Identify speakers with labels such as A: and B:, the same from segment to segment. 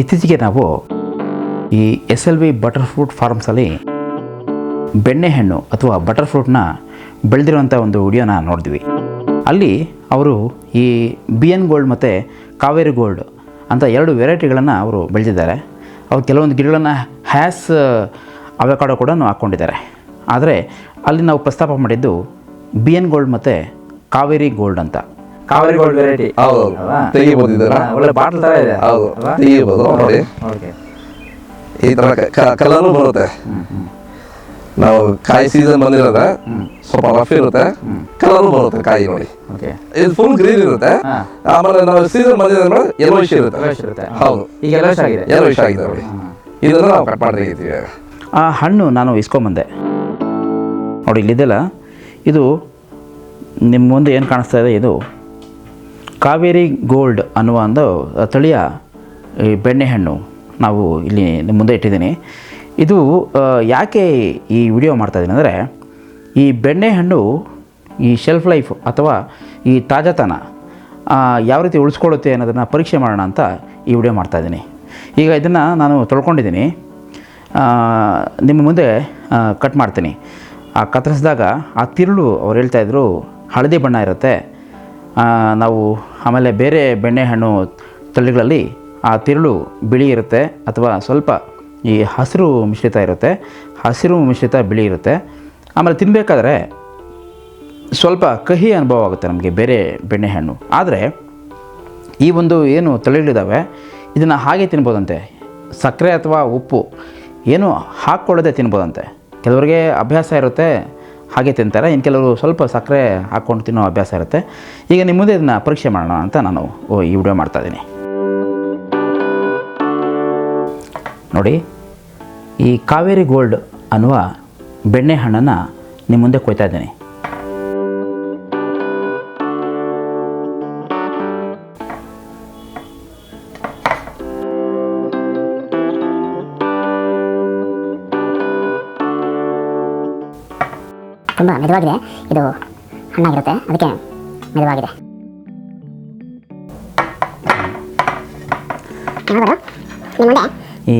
A: ಇತ್ತೀಚೆಗೆ ನಾವು ಈ S L V butter fruit ಫಾರ್ಮ್ಸಲ್ಲಿ ಬೆಣ್ಣೆಹಣ್ಣು ಅಥವಾ ಬಟರ್ ಫ್ರೂಟ್ನ ಬೆಳೆದಿರುವಂಥ ಒಂದು ವಿಡಿಯೋನ ನೋಡಿದ್ವಿ. ಅಲ್ಲಿ ಅವರು ಈ ಬಿ ಎನ್ ಗೋಲ್ಡ್ ಮತ್ತು ಕಾವೇರಿ ಗೋಲ್ಡ್ ಅಂತ ಎರಡು ವೆರೈಟಿಗಳನ್ನು ಅವರು ಬೆಳೆದಿದ್ದಾರೆ. ಅವ್ರು ಕೆಲವೊಂದು ಗಿಡಗಳನ್ನು ಹ್ಯಾಸ್ ಅವಕಾಡೋ ಕೂಡ ಹಾಕ್ಕೊಂಡಿದ್ದಾರೆ. ಆದರೆ ಅಲ್ಲಿ ನಾವು ಪ್ರಸ್ತಾಪ ಮಾಡಿದ್ದು ಬಿ ಎನ್ ಗೋಲ್ಡ್ ಮತ್ತು ಕಾವೇರಿ ಗೋಲ್ಡ್ ಅಂತ. ಕಾವೇರಿ ಗೋಲ್ಡ್ ವೆರೈಟಿ
B: ಹೌದು ತೆಗಿಬಹುದು ಇದನ್ನ
A: ಒಳ್ಳೆ ಬಾಟಲ್ ತರ ಇದೆ.
B: ಹೌದು. ತೆಗಿಬಹುದು ನೋಡಿ. ಈ ತರ ಕಲರ್ ಬರುತ್ತೆ. ನಾವು ಕಾಯಿ ಸೀಸನ್ ಬಂದಿರೋದ ಸ್ವಲ್ಪ ರಫ್ ಇರುತ್ತೆ. ಕಲರ್ ಬರುತ್ತೆ ಕಾಯಿ ನೋಡಿ.
A: ಓಕೆ.
B: ಇದು ಫುಲ್ ಗ್ರೀನ್ ಇರುತ್ತೆ. ಆಮೇಲೆ ನಾವು ಸೀಸನ್ ಬಂದಿದ್ರೆ ಯೆಲ್ಲೋಯಿಶ್ ಇರುತ್ತೆ. ಹೌದು.
A: ಈಗ yellowish ಆಗಿದೆ.
B: ಯೆಲ್ಲೋಯಿಶ್ ಆಗಿದೆ ನೋಡಿ. ಇದನ್ನ ನಾವು ಕಟ್ ಮಾಡಿ ತೆಗಿತೀವಿ
A: ಆ ಹಣ್ಣು ನಾನು ಇಸ್ಕೊಂಬಂದೆ. ನೋಡಿ ಇಲ್ಲಿದೆಲ್ಲ ಇದು ನಿಮ್ಮ ಮುಂದೆ ಏನು ಕಾಣಿಸ್ತಾ ಇದೆ ಇದು ಕಾವೇರಿ ಗೋಲ್ಡ್ ಅನ್ನುವ ಒಂದು ತಳಿಯ ಈ ಬೆಣ್ಣೆಹಣ್ಣು ನಾವು ಇಲ್ಲಿ ಮುಂದೆ ಇಟ್ಟಿದ್ದೀನಿ. ಇದು ಯಾಕೆ ಈ ವಿಡಿಯೋ ಮಾಡ್ತಾಯಿದ್ದೀನಿ ಅಂದರೆ, ಈ ಬೆಣ್ಣೆಹಣ್ಣು ಈ ಶೆಲ್ಫ್ ಲೈಫ್ ಅಥವಾ ಈ ತಾಜಾತನ ಯಾವ ರೀತಿ ಉಳಿಸ್ಕೊಳ್ಳುತ್ತೆ ಅನ್ನೋದನ್ನು ಪರೀಕ್ಷೆ ಮಾಡೋಣ ಅಂತ ಈ ವಿಡಿಯೋ ಮಾಡ್ತಾಯಿದ್ದೀನಿ ಈಗ ಇದನ್ನು ನಾನು ತೊಳ್ಕೊಂಡಿದ್ದೀನಿ. ನಿಮ್ಮ ಮುಂದೆ ಕಟ್ ಮಾಡ್ತೀನಿ. ಆ, ಕತ್ತರಿಸಿದಾಗ ಆ ತಿರುಳು ಅವ್ರು ಹೇಳ್ತಾಯಿದ್ರು ಹಳದಿ ಬಣ್ಣ ಇರುತ್ತೆ. ನಾವು ಆಮೇಲೆ ಬೇರೆ ಬೆಣ್ಣೆಹಣ್ಣು ತಳಿಗಳಲ್ಲಿ ಆ ತಿರುಳು ಬಿಳಿ ಇರುತ್ತೆ ಅಥವಾ ಸ್ವಲ್ಪ ಈ ಹಸಿರು ಮಿಶ್ರಿತ ಇರುತ್ತೆ. ಹಸಿರು ಮಿಶ್ರಿತ ಬಿಳಿ ಇರುತ್ತೆ. ಆಮೇಲೆ ತಿನ್ನಬೇಕಾದ್ರೆ ಸ್ವಲ್ಪ ಕಹಿ ಅನುಭವ ಆಗುತ್ತೆ ನಮಗೆ ಬೇರೆ ಬೆಣ್ಣೆಹಣ್ಣು ಆದರೆ ಈ ಒಂದು ಏನು ತಳಿಗಳಿದ್ದಾವೆ ಇದನ್ನು ಹಾಗೆ ತಿನ್ಬೋದಂತೆ. ಸಕ್ಕರೆ ಅಥವಾ ಉಪ್ಪು, ಏನು ಹಾಕ್ಕೊಳ್ಳದೆ ತಿನ್ಬೋದಂತೆ. ಕೆಲವರಿಗೆ ಅಭ್ಯಾಸ ಇರುತ್ತೆ ಹಾಗೆ ತಿಂತಾರೆ. ಇನ್ನು ಕೆಲವರು ಸ್ವಲ್ಪ ಸಕ್ಕರೆ ಹಾಕ್ಕೊಂಡು ತಿನ್ನೋ ಅಭ್ಯಾಸ ಇರುತ್ತೆ. ಈಗ ನಿಮ್ಮ ಮುಂದೆ ಇದನ್ನು ಪರೀಕ್ಷೆ ಮಾಡೋಣ ಅಂತ ನಾನು ಓ, ಈ ವಿಡಿಯೋ ಮಾಡ್ತಾಯಿದ್ದೀನಿ ನೋಡಿ ಈ ಕಾವೇರಿ ಗೋಲ್ಡ್ ಅನ್ನುವ ಬೆಣ್ಣೆ ಹಣ್ಣನ್ನು ನಿಮ್ಮ ಮುಂದೆ ಕೊಯ್ತಾ ಇದ್ದೀನಿ.
C: ತುಂಬ ಮೆದುವಾಗಿದೆ. ಇದು ಹಣ್ಣಾಗಿರುತ್ತೆ. ಅದಕ್ಕೆ ಮೆದುವಾಗಿದೆ.
A: ಈ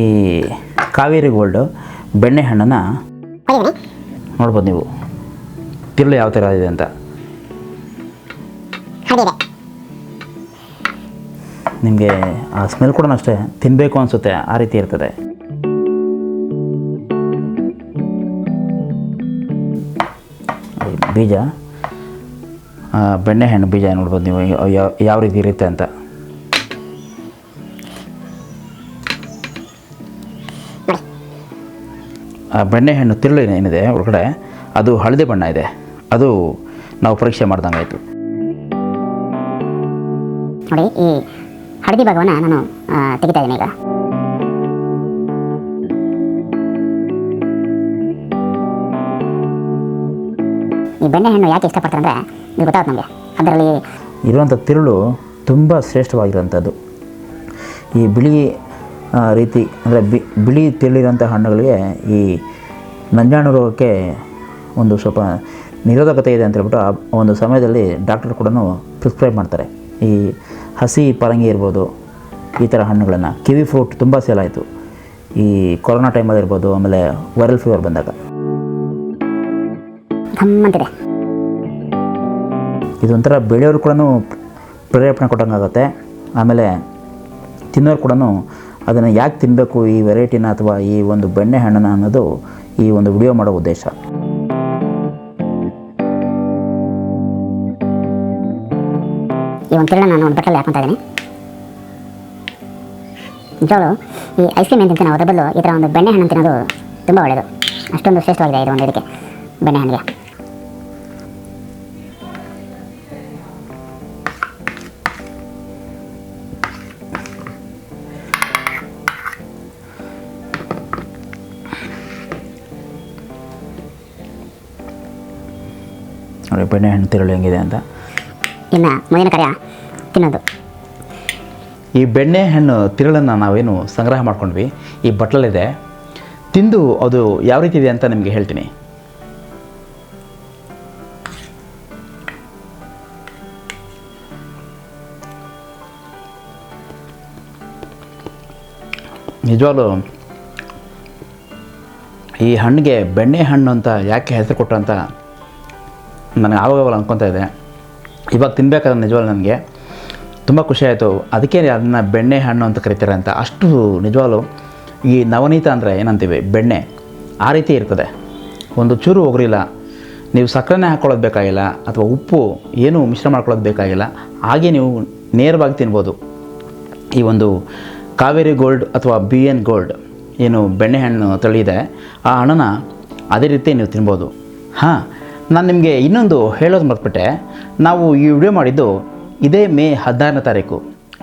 A: ಕಾವೇರಿ ಗೋಲ್ಡ್ ಬೆಣ್ಣೆ
C: ಹಣ್ಣನ್ನು
A: ನೋಡ್ಬೋದು ನೀವು. ತಿರುಳು ಯಾವ ಥರ ಇದೆ ಅಂತ. ನಿಮಗೆ ಆ ಸ್ಮೆಲ್ ಕೂಡ ಅಷ್ಟೇ ತಿನ್ನಬೇಕು ಅನಿಸುತ್ತೆ. ಆ ರೀತಿ ಇರ್ತದೆ. ಬೀಜ ಬೆಣ್ಣೆಹಣ್ಣು ಬೀಜ ನೋಡ್ಬೋದು ನೀವು ಯಾವ- ಯಾವ- ರೀತಿ ಇರುತ್ತೆ ಅಂತ. ಆ, ಬೆಣ್ಣೆಹಣ್ಣು ತಿರುಳು ಏನಿದೆ ಒಳಗಡೆ, ಅದು ಹಳದಿ ಬಣ್ಣ ಇದೆ. ಅದು ನಾವು ಪರೀಕ್ಷೆ ಮಾಡ್ದಂಗೆ ಆಯಿತು.
C: ನೋಡಿ, ಈ ಹಳದಿ ಭಾಗವನ್ನು ನಾನು ತೆಗಿತಾ ಇದ್ದೀನಿ ಈಗ. ಈ ಬೆಣ್ಣೆಹಣ್ಣು ಯಾಕೆ ಇಷ್ಟಪಡ್ತಾರೆ ಅಂದರೆ ಇದು ಗೊತ್ತಾಗುತ್ತೆ ನಮಗೆ. ಅದರಲ್ಲಿ
A: ಇರುವಂಥ ತಿರುಳು ತುಂಬ ಶ್ರೇಷ್ಠವಾಗಿರುವಂಥದ್ದು. ಈ ಬಿಳಿ ರೀತಿ, ಅಂದರೆ ಬಿ, ಬಿಳಿ ತಿರುಳಿರುವಂಥ ಹಣ್ಣುಗಳಿಗೆ ಈ ನಂಜಾಣು ರೋಗಕ್ಕೆ ಒಂದು ಸ್ವಲ್ಪ ನಿರೋಧಕತೆ ಇದೆ ಅಂತ ಹೇಳ್ಬಿಟ್ಟು ಆ ಒಂದು ಸಮಯದಲ್ಲಿ ಡಾಕ್ಟರ್ ಕೂಡ ಪ್ರಿಸ್ಕ್ರೈಬ್ ಮಾಡ್ತಾರೆ. ಈ ಹಸಿ ಪರಂಗಿ ಇರ್ಬೋದು, ಈ ಥರ ಹಣ್ಣುಗಳನ್ನು. ಕಿವಿ ಫ್ರೂಟ್ ತುಂಬ ಸೇಲ್ ಆಯಿತು. ಈ ಕೊರೋನಾ ಟೈಮಲ್ಲಿ ಇರ್ಬೋದು, ಆಮೇಲೆ ವೈರಲ್ ಫೀವರ್ ಬಂದಾಗ.
C: ಘಮ್ಮಂತಿದೆ
A: ಇದೊಂಥರ ಬೆಳೆಯೋರು ಕೂಡ ಪ್ರೇರೇಪಣೆ ಕೊಟ್ಟಂಗಾಗುತ್ತೆ ಆಮೇಲೆ ತಿನ್ನೋರು ಕೂಡ ಅದನ್ನು ಯಾಕೆ ತಿನ್ನಬೇಕು ಈ ವೆರೈಟಿನ ಅಥವಾ ಈ ಒಂದು ಬೆಣ್ಣೆ ಹಣ್ಣನ್ನು ಅನ್ನೋದು ಈ ಒಂದು ವಿಡಿಯೋ ಮಾಡೋ ಉದ್ದೇಶ.
C: ಈ ಒಂದು ನಾನು ಒಂದು ಬಟ್ಟಲಲ್ಲಿ ಹಾಕೊತಾ ಇದ್ದೀನಿ. ನಿಜವಾಗ್ಲೂ ಈ ಐಸ್ ಕ್ರೀಮ್ ಏನು ತಿಂತೀನಿ ಅದರ ಬದಲು ಈ ಥರ ಒಂದು ಬೆಣ್ಣೆ ಹಣ್ಣು ತಿನ್ನೋದು ತುಂಬ ಒಳ್ಳೆಯದು ಅಷ್ಟೊಂದು ಶ್ರೇಷ್ಠವಾಗಿದೆ ಇದು ಒಂದು ಇದಕ್ಕೆ ಬೆಣ್ಣೆ ಹಣ್ಣಿಗೆ.
A: ನೋಡಿ ಬೆಣ್ಣೆ ಹಣ್ಣು ತಿರುಳು ಹೆಂಗಿದೆ ಅಂತ.
C: ಇನ್ನು ಮುಂದಿನ ಕಾರ್ಯ? ತಿನ್ನೋದು.
A: ಈ ಬೆಣ್ಣೆ ಹಣ್ಣು ತಿರುಳನ್ನು ನಾವೇನು ಸಂಗ್ರಹ ಮಾಡ್ಕೊಂಡ್ವಿ ಈ ಬಟ್ಲಲ್ಲಿದೆ. ತಿಂದು ಅದು ಯಾವ ರೀತಿ ಇದೆ ಅಂತ ನಿಮಗೆ ಹೇಳ್ತೀನಿ. ನಿಜವಾಗ್ಲೂ ಈ ಹಣ್ಣಿಗೆ ಬೆಣ್ಣೆ ಹಣ್ಣು ಅಂತ ಯಾಕೆ ಹೆಸರು ಕೊಟ್ಟಂತ ಅಂತ ನನಗೆ ಆಗೋಗಲ್ಲ ಅನ್ಕೊತಾ ಇದೆ ಇವಾಗ ತಿನ್ಬೇಕಾದ್ರೆ ನಿಜವಾಗ್ಲು ನನಗೆ ತುಂಬ ಖುಷಿ ಆಯಿತು. ಅದಕ್ಕೆ ಅದನ್ನು ಬೆಣ್ಣೆ ಹಣ್ಣು ಅಂತ ಕರಿತಾರೆ ಅಂತ. ಅಷ್ಟು ನಿಜವಾಗ್ಲೂ ಈ ನವನೀತ ಅಂದರೆ ಏನಂತೀವಿ? ಬೆಣ್ಣೆ. ಆ ರೀತಿ ಇರ್ತದೆ. ಒಂದು ಚೂರು ಹೋಗ್ರಿಲ್ಲ ನೀವು ಸಕ್ಕರೆನೇ ಹಾಕ್ಕೊಳ್ಳೋದು ಬೇಕಾಗಿಲ್ಲ ಅಥವಾ ಉಪ್ಪು ಏನು ಮಿಶ್ರ ಮಾಡ್ಕೊಳ್ಳೋದು ಬೇಕಾಗಿಲ್ಲ. ಹಾಗೆ ನೀವು ನೇರವಾಗಿ ತಿನ್ಬೋದು. ಈ ಒಂದು ಕಾವೇರಿ ಗೋಲ್ಡ್ ಅಥವಾ ಬಿ ಎನ್ ಗೋಲ್ಡ್ ಏನು ಬೆಣ್ಣೆಹಣ್ಣು ತಳಿ ಇದೆ ಆ ಹಣ್ಣನ್ನು ಅದೇ ರೀತಿ ನೀವು ತಿನ್ಬೋದು. ಹಾಂ ನಾನು ನಿಮಗೆ ಇನ್ನೊಂದು ಹೇಳೋದು ಮರ್ತ್ಬಿಟ್ಟೆ. ನಾವು ಈ ವಿಡಿಯೋ ಮಾಡಿದ್ದು ಇದೇ ಮೇ ಹದಿನಾರನೇ ತಾರೀಕು.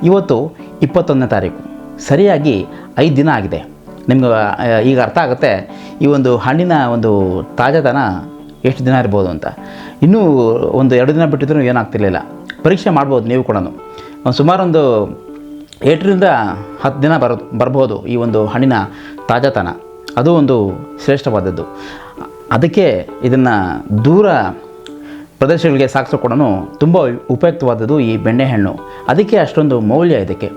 A: ಇವತ್ತು ಇಪ್ಪತ್ತೊಂದನೇ ತಾರೀಕು. ಸರಿಯಾಗಿ ಐದು ದಿನ ಆಗಿದೆ. ನಿಮ್ಗೆ ಈಗ ಅರ್ಥ ಆಗುತ್ತೆ, ಈ ಒಂದು ಹಣ್ಣಿನ ಒಂದು ತಾಜಾತನ ಎಷ್ಟು ದಿನ ಇರ್ಬೋದು ಅಂತ. ಇನ್ನೂ ಒಂದು ಎರಡು ದಿನ ಬಿಟ್ಟಿದ್ರು ಏನಾಗ್ತಿರ್ಲಿಲ್ಲ. ಪರೀಕ್ಷೆ ಮಾಡ್ಬೋದು ನೀವು ಕೂಡ ಸುಮಾರೊಂದು ಎಂಟರಿಂದ ಹತ್ತು ದಿನ ಬರೋ ಬರ್ಬೋದು ಈ ಒಂದು ಹಣ್ಣಿನ ತಾಜಾತನ. ಅದು ಒಂದು ಶ್ರೇಷ್ಠವಾದದ್ದು. ಅದಕ್ಕೆ ಇದನ್ನು ದೂರ ಪ್ರದೇಶಗಳಿಗೆ ಸಾಗಿಸೋ ಕೂಡ ತುಂಬ ಉಪಯುಕ್ತವಾದದ್ದು ಈ ಬೆಣ್ಣೆಹಣ್ಣು ಅದಕ್ಕೆ ಅಷ್ಟೊಂದು ಮೌಲ್ಯ ಇದಕ್ಕೆ.